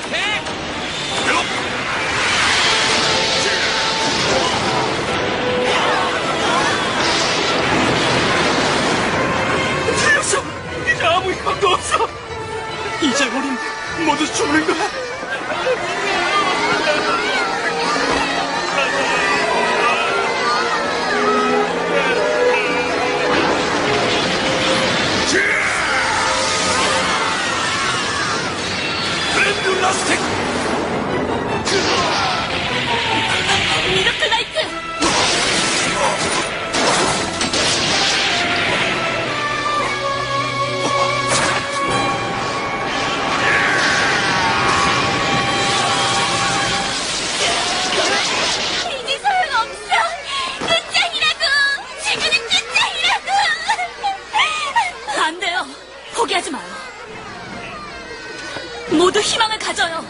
어택! 살렸어! 이제 아무 희망도 없어! 이제 우린 모두 죽는 거야! 포기하지 마요. 모두 희망을 가져요.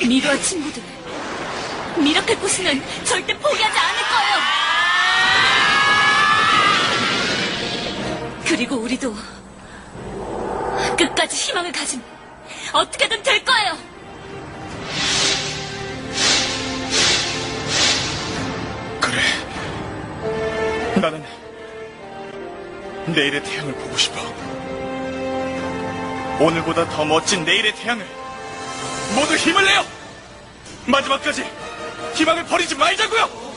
미로와 친구들, 미라클 포스는 절대 포기하지 않을 거예요. 그리고 우리도 끝까지 희망을 가지면 어떻게든 될 거예요. 그래. 나는 내일의 태양을 보고 싶어. 오늘보다 더 멋진 내일의 태양을 모두 힘을 내요! 마지막까지 희망을 버리지 말자고요!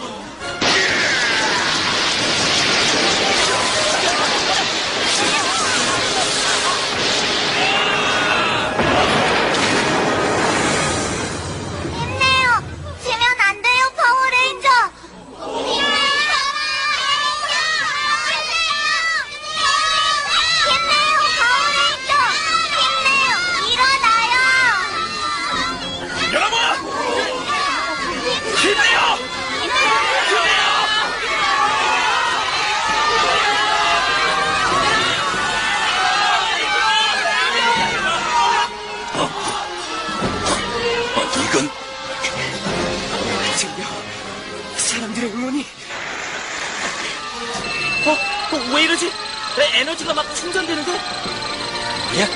정녕 사람들의 응원이 어? 어, 왜 이러지? 에, 에너지가 막 충전되는데? 뭐야?